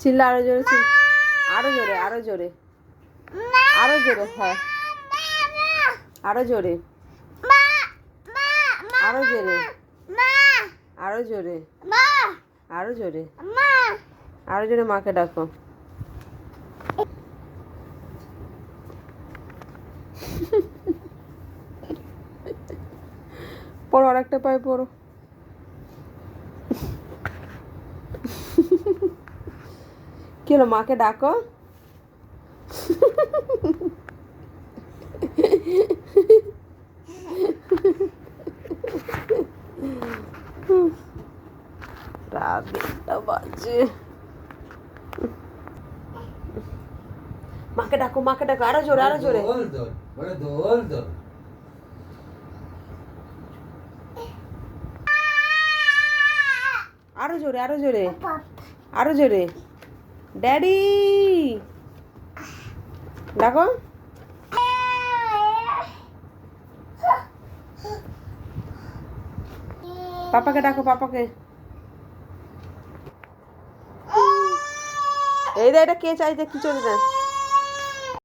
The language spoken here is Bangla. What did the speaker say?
চিল্লা আরও জোরে আরও জোরে আরও জোরে। আরও জোরে হ্যাঁ। আরও জোরে। আরও জোরে। আরও জোরে। আরও জোরে। আরও জোরে মাকে ডাকো। পড়ো আর একটা পায়ে পড়ো। কি হলো মাকে ডাকো? রাত দেড়টা বাজে। মাকে ডাকো মাকে ডাকো আরও জোরে আরও জোরে। আরও জোরে আরও জোরে আরও জোরে। ড্যাডি। ডাকো। পাপাকে ডাকো পাপাকে। এই দা এটা কে চাইছে কি চলে